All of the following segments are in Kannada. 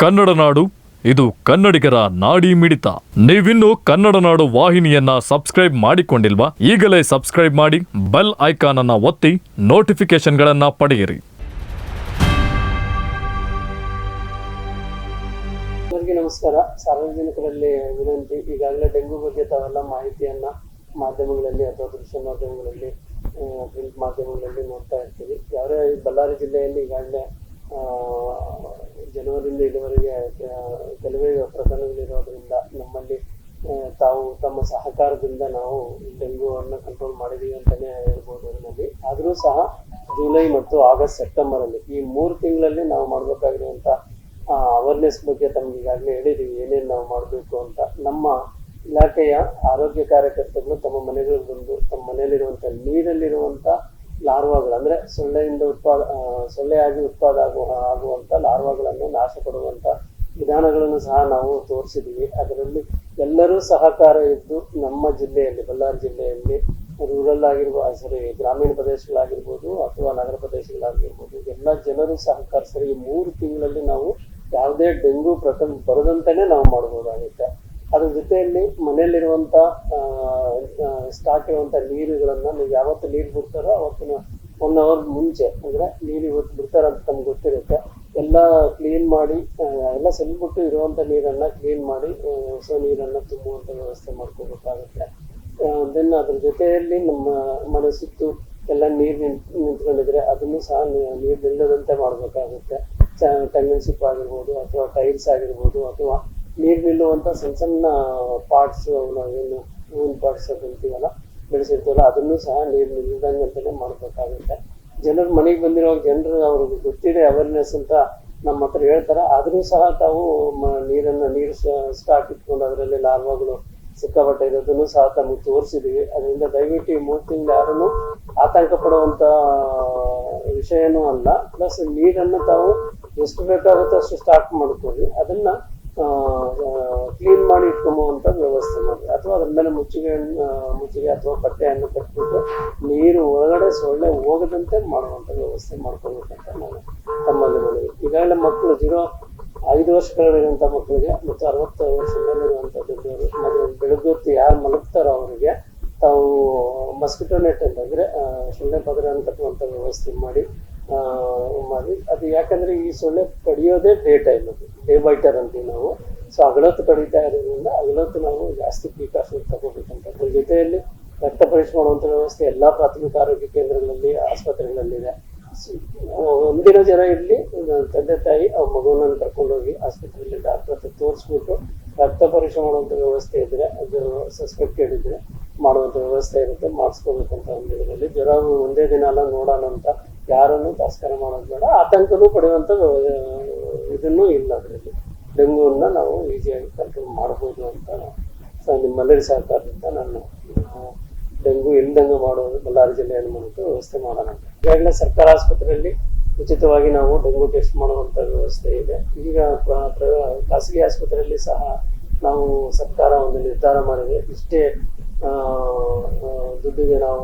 ಕನ್ನಡ ನಾಡು, ಇದು ಕನ್ನಡಿಗರ ನಾಡಿ ಮಿಡಿತ. ನೀವಿನ್ನು ಕನ್ನಡ ನಾಡು ವಾಹಿನಿಯನ್ನ ಸಬ್ಸ್ಕ್ರೈಬ್ ಮಾಡಿಕೊಂಡಿಲ್ವಾ? ಈಗಲೇ ಸಬ್ಸ್ಕ್ರೈಬ್ ಮಾಡಿ, ಬೆಲ್ ಐಕಾನ್ ಅನ್ನ ಒತ್ತಿ ನೋಟಿಫಿಕೇಶನ್ಗಳನ್ನ ಪಡೆಯಿರಿ. ನಮಸ್ಕಾರ. ಸಾರ್ವಜನಿಕರಲ್ಲಿ ವಿನಂತಿ, ಈಗಾಗಲೇ ಡೆಂಗು ಬಗ್ಗೆ ತಾವೆಲ್ಲ ಮಾಹಿತಿಯನ್ನ ಮಾಧ್ಯಮಗಳಲ್ಲಿ ಅಥವಾ ದೃಶ್ಯ ಮಾಧ್ಯಮಗಳಲ್ಲಿ ಪ್ರಿಂಟ್ ಮಾಧ್ಯಮಗಳಲ್ಲಿ ನೋಡ್ತಾ ಇರ್ತೀವಿ ಯಾರೇ ಬಳ್ಳಾರಿ ಜಿಲ್ಲೆಯಲ್ಲಿ ಈಗಾಗಲೇ ಆ, ಜನವರಿಯಿಂದ ಇದುವರೆಗೆ ಕೆಲವೇ ಪ್ರಕರಣಗಳಿರೋದ್ರಿಂದ ನಮ್ಮಲ್ಲಿ ತಾವು ತಮ್ಮ ಸಹಕಾರದಿಂದ ನಾವು ಡೆಂಗುವನ್ನು ಕಂಟ್ರೋಲ್ ಮಾಡಿದೀವಿ ಅಂತಾನೆ ಹೇಳ್ಬೋದು ಅದರಲ್ಲಿ ಆದರೂ ಸಹ ಜುಲೈ ಮತ್ತು ಆಗಸ್ಟ್ ಸೆಪ್ಟೆಂಬರ್ ಅಲ್ಲಿ ಈ ಮೂರು ತಿಂಗಳಲ್ಲಿ ನಾವು ಮಾಡಬೇಕಾಗಿರುವಂಥ ಅವೇರ್ನೆಸ್ ಬಗ್ಗೆ ತಮ್ಗೆ ಈಗಾಗಲೇ ಹೇಳಿದೀವಿ ಏನೇನು ನಾವು ಮಾಡಬೇಕು ಅಂತ. ನಮ್ಮ ಇಲಾಖೆಯ ಆರೋಗ್ಯ ಕಾರ್ಯಕರ್ತರು ತಮ್ಮ ಮನೆಗಳಿಗೆ ಬಂದು ತಮ್ಮ ಮನೆಯಲ್ಲಿರುವಂತ ನೀರಲ್ಲಿರುವಂತ ಲಾರ್ವಾಗಳು, ಅಂದ್ರೆ ಸೊಳ್ಳೆಯಿಂದ ಉತ್ಪಾದ ಸೊಳ್ಳೆಯಾಗಿ ಉತ್ಪಾದ ಆಗುವ ಆಗುವಂತ ಲಾರ್ವಾಗಳನ್ನು ನಾಶ ಕೊಡುವಂಥ ವಿಧಾನಗಳನ್ನು ಸಹ ನಾವು ತೋರಿಸಿದ್ದೀವಿ ಅದರಲ್ಲಿ ಎಲ್ಲರೂ ಸಹಕಾರ ಇದ್ದು ನಮ್ಮ ಜಿಲ್ಲೆಯಲ್ಲಿ, ಬಳ್ಳಾರಿ ಜಿಲ್ಲೆಯಲ್ಲಿ ರೂರಲ್ ಆಗಿರ್ಬೋದು ಸರಿ ಗ್ರಾಮೀಣ ಪ್ರದೇಶಗಳಾಗಿರ್ಬೋದು ಅಥವಾ ನಗರ ಪ್ರದೇಶಗಳಾಗಿರ್ಬೋದು, ಎಲ್ಲ ಜನರು ಸಹಕಾರ ಸರಿ ಮೂರು ತಿಂಗಳಲ್ಲಿ ನಾವು ಯಾವುದೇ ಡೆಂಗು ಪ್ರಕರಣ ಬರದಂತೆಯೇ ನಾವು ಮಾಡ್ಬೋದಾಗುತ್ತೆ. ಅದ್ರ ಜೊತೆಯಲ್ಲಿ ಮನೆಯಲ್ಲಿರುವಂತ ಸ್ಟಾಕ್ ಇರುವಂತ ನೀರುಗಳನ್ನ ನೀವು ಯಾವತ್ತು ನೀರು ಬಿಡ್ತಾರೋ ಅವತ್ತಿನ ಒನ್ ಅವರ್ ಮುಂಚೆ, ಅಂದ್ರೆ ನೀರು ಇವತ್ತು ಬಿಡ್ತಾರ ಅಂತ ನಮ್ಗೆ ಗೊತ್ತಿರುತ್ತೆ. ಎಲ್ಲ ಕ್ಲೀನ್ ಮಾಡಿ ಎಲ್ಲ ಸೆಲ್ಬಿಟ್ಟು ಇರುವಂತ ನೀರನ್ನ ಕ್ಲೀನ್ ಮಾಡಿ ಹೊಸ ನೀರನ್ನ ತುಂಬುವಂತ ವ್ಯವಸ್ಥೆ ಮಾಡ್ಕೋಬೇಕಾಗುತ್ತೆ. ದೆನ್ ಅದ್ರ ಜೊತೆಯಲ್ಲಿ ನಮ್ಮ ಮನೆ ಸುತ್ತು ಎಲ್ಲ ನೀರು ನಿಂತ್ಕೊಂಡಿದ್ರೆ ಅದನ್ನು ಸಹ ನೀರು ನಿಲ್ಲದಂತೆ ಮಾಡಬೇಕಾಗುತ್ತೆ. ತೆಂಗಿನ ಸಿಪ್ಪು ಆಗಿರ್ಬೋದು ಅಥವಾ ಟೈಲ್ಸ್ ಆಗಿರ್ಬೋದು ಅಥವಾ ನೀರು ನಿಲ್ಲುವಂತ ಸಣ್ಣ ಸಣ್ಣ ಪಾರ್ಟ್ಸ್ ಏನು ಹೂವಿನ ಪಾರ್ಟ್ಸ್ ಅಂತೀವಲ್ಲ ಬೆಳೆಸಿರ್ತೀವಲ್ಲ, ಅದನ್ನು ಸಹ ನೀರು ನಿಲ್ಲದಂಗೆ ಅಂತಲೇ ಮಾಡ್ಬೇಕಾಗುತ್ತೆ. ಜನರು ಮನೆಗೆ ಬಂದಿರೋ ಜನರು ಅವ್ರಿಗೆ ಗೊತ್ತಿದೆ ಅವೇರ್ನೆಸ್ ಅಂತ ನಮ್ಮ ಹತ್ರ ಹೇಳ್ತಾರೆ. ಆದರೂ ಸಹ ತಾವು ನೀರನ್ನ, ನೀರು ಸ್ಟಾಕ್ ಇಟ್ಕೊಂಡು ಅದರಲ್ಲಿ ಲಾರ್ವಾಗಳು ಸಿಕ್ಕಾಪಟ್ಟೆ ಇರೋದನ್ನು ಸಹ ತಮಗೆ ತೋರಿಸಿದೀವಿ. ಅದರಿಂದ ದಯವಿಟ್ಟು ಈ ಮೂರು ತಿಂಗಳು ಯಾರನ್ನು ಆತಂಕ ಪಡುವಂಥ ವಿಷಯನೂ ಅಲ್ಲ. ಪ್ಲಸ್ ನೀರನ್ನು ತಾವು ಎಷ್ಟು ಬೇಕಾಗುತ್ತೋ ಅಷ್ಟು ಸ್ಟಾಕ್ ಮಾಡ್ಕೊಳ್ಳಿ. ಅದನ್ನ ಕ್ಲೀನ್ ಮಾಡಿ ಇಟ್ಕೊಂಬುವಂತ ವ್ಯವಸ್ಥೆ ಮಾಡಿ. ಅಥವಾ ಅದ್ರ ಮೇಲೆ ಮುಚ್ಚಿಗೆ ಮುಚ್ಚಿಗೆ ಅಥವಾ ಬಟ್ಟೆಯನ್ನು ಕಟ್ಬಿಟ್ಟು ನೀರು ಒಳಗಡೆ ಸೊಳ್ಳೆ ಹೋಗದಂತೆ ಮಾಡುವಂಥ ವ್ಯವಸ್ಥೆ ಮಾಡ್ಕೊಳ್ಬೇಕಂತ ನಾನು ತಮ್ಮಲ್ಲಿ ಮನವಿ. ಈಗಾಗಲೇ ಮಕ್ಕಳು ಜೀರೋ ಐದು ವರ್ಷಗಳಿರುವಂಥ ಮಕ್ಕಳಿಗೆ ಮತ್ತು ಅರವತ್ತು ವರ್ಷ ದೊಡ್ಡವರು ಮತ್ತು ಬೆಳಗ್ಗೆ ಹೊತ್ತು ಯಾರು ಮಲಗ್ತಾರೋ ಅವರಿಗೆ ತಾವು ಮಸ್ಕಿಟೋ ನೆಟ್ ಅಂತಂದರೆ ಸೊಳ್ಳೆ ಪದರ ಕಟ್ಟುವಂಥ ವ್ಯವಸ್ಥೆ ಮಾಡಿ ಮಾಡಿ. ಅದು ಯಾಕಂದ್ರೆ ಈ ಸೊಳ್ಳೆ ಕಡಿಯೋದೇ ಡೇ ಟೈಮ್ ಅದು. ಡೇ ಬೈಟರ್ ಅಂತೀವಿ ನಾವು. ಸೊ ಅಗಲತ್ತು ಕಡಿತಾ ಇರೋದ್ರಿಂದ ಅಗಲತ್ತು ನಾವು ಜಾಸ್ತಿ ಪ್ರಿಕಾಷನ್ ತಗೋಬೇಕಂತ. ಅದ್ರ ಜೊತೆಯಲ್ಲಿ ರಕ್ತ ಪರೀಕ್ಷೆ ಮಾಡುವಂತ ವ್ಯವಸ್ಥೆ ಎಲ್ಲಾ ಪ್ರಾಥಮಿಕ ಆರೋಗ್ಯ ಕೇಂದ್ರಗಳಲ್ಲಿ, ಆಸ್ಪತ್ರೆಗಳಲ್ಲಿದೆ. ಒಂದಿನ ಜನ ಇರ್ಲಿ ತಂದೆ ತಾಯಿ ಅವ್ರ ಮಗುವನ್ನ ಕರ್ಕೊಂಡೋಗಿ ಆಸ್ಪತ್ರೆಯಲ್ಲಿ ಡಾಕ್ಟರ್ ಹತ್ರ ತೋರಿಸ್ಬಿಟ್ಟು ರಕ್ತ ಪರೀಕ್ಷೆ ಮಾಡುವಂತ ವ್ಯವಸ್ಥೆ ಇದ್ರೆ, ಅದು ಸಸ್ಪೆಕ್ಟೆಡ್ ಇದ್ರೆ ಮಾಡುವಂತ ವ್ಯವಸ್ಥೆ ಇರುತ್ತೆ. ಮಾಡಿಸ್ಕೋಬೇಕಂತ ಒಂದು ಇದರಲ್ಲಿ. ಜ್ವರ ಒಂದೇ ದಿನ ಅಲ್ಲ ನೋಡೋಣ ಅಂತ ಯಾರನ್ನು ತಾಸ್ಕರ ಮಾಡೋದು ಬೇಡ. ಆತಂಕನೂ ಪಡೆಯುವಂತ ಇದನ್ನು ಇಲ್ಲ ಅದರಲ್ಲಿ. ಡೆಂಗುವನ್ನ ನಾವು ಈಸಿಯಾಗಿ ಕಂಟ್ರೋಲ್ ಮಾಡ್ಬೋದು ಅಂತ ಸ- ನಿಮ್ಮೆಲ್ಲರ ಸಹಕಾರದಿಂದ ನಾನು ಡೆಂಗು ಇಲ್ದಂಗೆ ಮಾಡೋದು ಬಳ್ಳಾರಿ ಜಿಲ್ಲೆಯನ್ನು ಮಾಡೋದು ವ್ಯವಸ್ಥೆ ಮಾಡೋಣ ಈಗಾಗಲೇ ಸರ್ಕಾರ ಆಸ್ಪತ್ರೆಯಲ್ಲಿ ಉಚಿತವಾಗಿ ನಾವು ಡೆಂಗು ಟೆಸ್ಟ್ ಮಾಡುವಂಥ ವ್ಯವಸ್ಥೆ ಇದೆ. ಈಗ ಖಾಸಗಿ ಆಸ್ಪತ್ರೆಯಲ್ಲಿ ಸಹ ನಾವು ಸರ್ಕಾರ ಒಂದು ನಿರ್ಧಾರ ಮಾಡಿದೆ. ಇಷ್ಟೇ ದುಡ್ಡಿಗೆ ನಾವು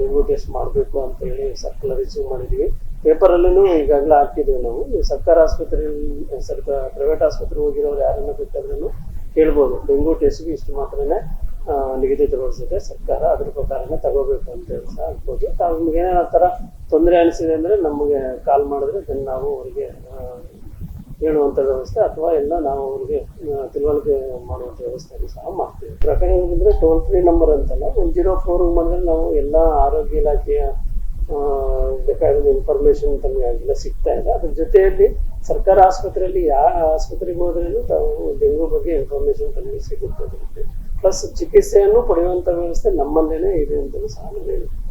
ಡೆಂಗು ಟೆಸ್ಟ್ ಮಾಡಬೇಕು ಅಂತ ಹೇಳಿ ಸರ್ಕಲ್ ರಿಸೀವ್ ಮಾಡಿದ್ವಿ. ಪೇಪರಲ್ಲೂ ಈಗಾಗಲೇ ಹಾಕಿದ್ದೀವಿ ನಾವು. ಸರ್ಕಾರ ಆಸ್ಪತ್ರೆಯಲ್ಲಿ ಸರ್ಕಾರ ಪ್ರೈವೇಟ್ ಆಸ್ಪತ್ರೆ ಹೋಗಿರೋರು ಯಾರನ್ನ ಬೇಕಾದ್ರೂ ಕೇಳ್ಬೋದು. ಡೆಂಗು ಟೆಸ್ಟ್ಗೆ ಇಷ್ಟು ಮಾತ್ರನೇ ನಿಗದಿತಗೊಳಿಸಿದೆ ಸರ್ಕಾರ ಅದ್ರ ಪ್ರಕಾರನೇ ತಗೋಬೇಕು ಅಂತ ಹೇಳಿ ಸಹ ಅನ್ಬೋದು. ತಾವು ನಿಮ್ಗೆ ಆ ಥರ ತೊಂದರೆ ಅನಿಸಿದೆ ಅಂದರೆ ನಮಗೆ ಕಾಲ್ ಮಾಡಿದ್ರೆ ನಾವು ಅವರಿಗೆ ಹೇಳುವಂತ ವ್ಯವಸ್ಥೆ ಅಥವಾ ಎಲ್ಲ ನಾವು ಅವ್ರಿಗೆ ತಿಳುವಳಿಕೆ ಮಾಡುವಂಥ ವ್ಯವಸ್ಥೆಯನ್ನು ಸಹ ಮಾಡ್ತೀವಿ. ಪ್ರಕರಣ ಏನಂದರೆ ಟೋಲ್ ಫ್ರೀ ನಂಬರ್ ಅಂತಲ್ಲ ಒನ್ ಜೀರೋ ಫೋರ್ ಮಾಡಿದ್ರೆ ನಾವು ಎಲ್ಲ ಆರೋಗ್ಯ ಇಲಾಖೆಯ ಬೇಕಾಗಿರೋ ಇನ್ಫಾರ್ಮೇಷನ್ ತಮಗೆ ಸಿಗ್ತಾ ಇದೆ. ಅದ್ರ ಜೊತೆಯಲ್ಲಿ ಸರ್ಕಾರ ಆಸ್ಪತ್ರೆಯಲ್ಲಿ ಯಾವ ಆಸ್ಪತ್ರೆಗೆ ಹೋದ್ರೂ ತಾವು ಡೆಂಗು ಬಗ್ಗೆ ಇನ್ಫಾರ್ಮೇಷನ್ ತಮಗೆ ಸಿಗುತ್ತೆ ಪ್ಲಸ್ ಚಿಕಿತ್ಸೆಯನ್ನು ಪಡೆಯುವಂಥ ವ್ಯವಸ್ಥೆ ನಮ್ಮಲ್ಲೇ ಇದೆ ಅಂತಲೂ ಸಹ ನಾನು ಹೇಳ್ತೀನಿ